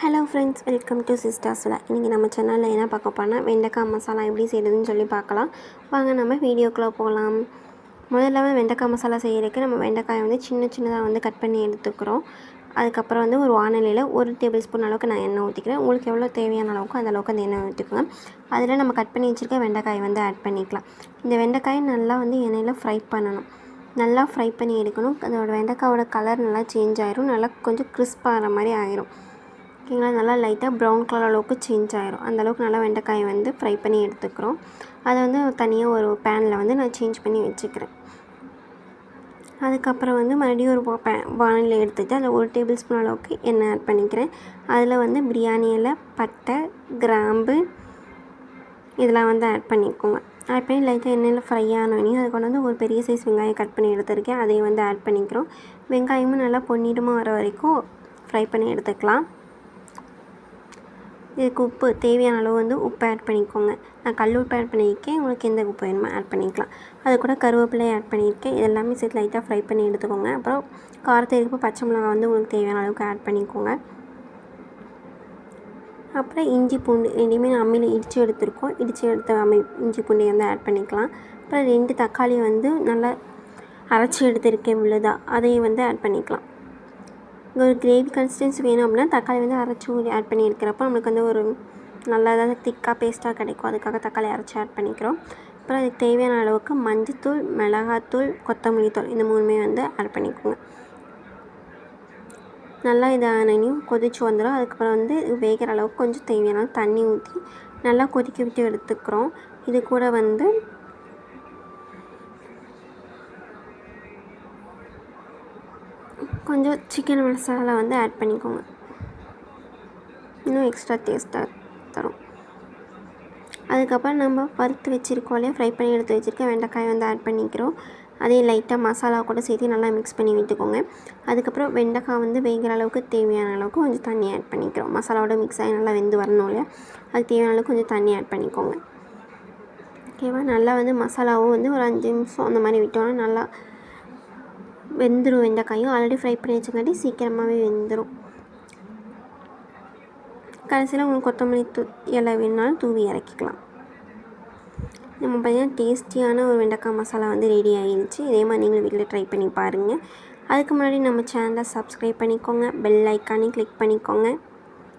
Hello friends welcome to சிஸ்டர்ஸில் இன்றைக்கி நம்ம சேனலில் என்ன பார்க்க போனால் வெண்டைக்காய் மசாலா எப்படி செய்கிறதுன்னு சொல்லி பார்க்கலாம். வாங்க நம்ம வீடியோக்குள்ளே போகலாம். முதல்ல வந்து வெண்டைக்காய் மசாலா செய்கிறதுக்கு நம்ம வெண்டைக்காயை வந்து சின்ன சின்னதாக வந்து கட் பண்ணி எடுத்துக்கிறோம். அதுக்கப்புறம் வந்து ஒரு வானலியில் ஒரு டேபிள் ஸ்பூன் அளவுக்கு நான் எண்ணெய் ஊற்றிக்கிறேன் உங்களுக்கு எவ்வளோ தேவையான அளவுக்கு அந்த அளவுக்கு அந்த எண்ணெய் ஊற்றிக்கோங்க அதில் நம்ம கட் பண்ணி வச்சுருக்க வெண்டைக்காயை வந்து ஆட் பண்ணிக்கலாம். இந்த வெண்டைக்காயை நல்லா வந்து எண்ணெயில் ஃப்ரை பண்ணணும். நல்லா ஃப்ரை பண்ணி எடுக்கணும். அதோட வெண்டைக்காயோட கலர் நல்லா சேஞ்ச் ஆயிரும். நல்லா கொஞ்சம் கிறிஸ்பாகிற மாதிரி ஆயிரும். ஓகேங்களா நல்லா லைட்டாக ப்ரௌன் கலர் அளவுக்கு சேஞ்ச் ஆயிரும். அந்தளவுக்கு நல்லா வெண்டைக்காயை வந்து ஃப்ரை பண்ணி எடுத்துக்கிறோம். அதை வந்து தனியாக ஒரு பேனில் வந்து நான் சேஞ்ச் பண்ணி வச்சுக்கிறேன். அதுக்கப்புறம் வந்து மறுபடியும் ஒரு பே வானிலை எடுத்துகிட்டு அதில் ஒரு டேபிள் ஸ்பூன் அளவுக்கு எண்ணெய் ஆட் பண்ணிக்கிறேன். அதில் வந்து பிரியாணியில் பட்டை கிராம்பு இதெல்லாம் வந்து ஆட் பண்ணிக்கோங்க. ஆட் பண்ணி லைட்டாக எண்ணெயில் ஃப்ரை ஆனோடனே அது கொண்டு வந்து ஒரு பெரிய சைஸ் வெங்காயம் கட் பண்ணி எடுத்துருக்கேன். அதையும் வந்து ஆட் பண்ணிக்கிறோம். வெங்காயமும் நல்லா பொன்னிடமாக வர வரைக்கும் ஃப்ரை பண்ணி எடுத்துக்கலாம். இதுக்கு உப்பு தேவையான அளவு வந்து உப்பு ஆட் பண்ணிக்கோங்க. நான் கல் உப்பு ஆட் பண்ணியிருக்கேன். உங்களுக்கு எந்த உப்பு வேணுமோ ஆட் பண்ணிக்கலாம். அது கூட கருவேப்பிலை ஆட் பண்ணியிருக்கேன். இது எல்லாமே சேர்த்து லைட்டாக ஃப்ரை பண்ணி எடுத்துக்கோங்க. அப்புறம் காரத்துக்கு பச்சை மிளகாய் வந்து உங்களுக்கு தேவையான அளவுக்கு ஆட் பண்ணிக்கோங்க. அப்புறம் இஞ்சி பூண்டு ரெண்டுமே நான் அம்மியில் இடித்து எடுத்துருக்கோம். இடித்து எடுத்த அம்மி இஞ்சி பூண்டையை வந்து ஆட் பண்ணிக்கலாம். அப்புறம் ரெண்டு தக்காளி வந்து நல்லா அரைச்சி எடுத்துருக்கேன் உள்ளதாக அதையும் வந்து ஆட் பண்ணிக்கலாம். ஒரு கிரேவி கன்சிஸ்டன்சி வேணும் அப்படின்னா தக்காளி வந்து அரைச்சி ஊறி ஆட் பண்ணியிருக்கிறப்போ நம்மளுக்கு வந்து ஒரு நல்லா தான் திக்காக பேஸ்ட்டாக கிடைக்கும். அதுக்காக தக்காளி அரைச்சி ஆட் பண்ணிக்கிறோம். அப்புறம் அதுக்கு தேவையான அளவுக்கு மஞ்சத்தூள் மிளகாத்தூள் கொத்தமல்லி தூள் இந்த மூணுமே வந்து ஆட் பண்ணிக்கோங்க. நல்லா இதானையும் கொதிச்சு வந்துடும் அதுக்கப்புறம் வந்து வேகிற அளவுக்கு கொஞ்சம் தேவையான தண்ணி ஊற்றி நல்லா கொதிக்க விட்டு எடுத்துக்கிறோம். இது கூட வந்து கொஞ்சம் சிக்கன் மசாலா வந்து ஆட் பண்ணிக்கோங்க. இன்னும் எக்ஸ்ட்ரா டேஸ்ட்டாக தரும். அதுக்கப்புறம் நம்ம வறுத்து வச்சுருக்கோம் இல்லையா? ஃப்ரை பண்ணி எடுத்து வச்சுருக்க வெண்டைக்காய் வந்து ஆட் பண்ணிக்கிறோம். அதே லைட்டாக மசாலா கூட சேர்த்து நல்லா மிக்ஸ் பண்ணி விட்டுக்கோங்க. அதுக்கப்புறம் வெண்டைக்காய் வந்து வேகிற அளவுக்கு தேவையான அளவுக்கு கொஞ்சம் தண்ணி ஆட் பண்ணிக்கிறோம். மசாலாவோட மிக்ஸ் ஆகி நல்லா வெந்து வரணும் இல்லையா? அதுக்கு தேவையான அளவுக்கு கொஞ்சம் தண்ணி ஆட் பண்ணிக்கோங்க. ஓகேவா நல்லா வந்து மசாலாவும் வந்து ஒரு அஞ்சு நிமிஷம் அந்த மாதிரி விட்டோன்னா நல்லா வெந்துடும் வெண்டைக்காயும். ஆல்ரெடி ஃப்ரை பண்ணி வச்சங்காட்டி சீக்கிரமாகவே வெந்துடும் கடைசியில் உங்களுக்கு கொத்தமல்லி தூ இலை வேணுனாலும் தூவி இறக்கிக்கலாம். நம்ம பார்த்திங்கன்னா டேஸ்டியான ஒரு வெண்டைக்காய் மசாலா வந்து ரெடி ஆகிடுச்சு இதே மாதிரி நீங்களும் வீட்டில் ட்ரை பண்ணி பாருங்கள் அதுக்கு முன்னாடி நம்ம சேனலை சப்ஸ்கிரைப் பண்ணிக்கோங்க. பெல் ஐக்கானே கிளிக் பண்ணிக்கோங்க.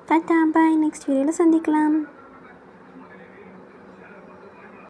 டாட்டா பாய் நெக்ஸ்ட் வீடியோவில் சந்திக்கலாம்.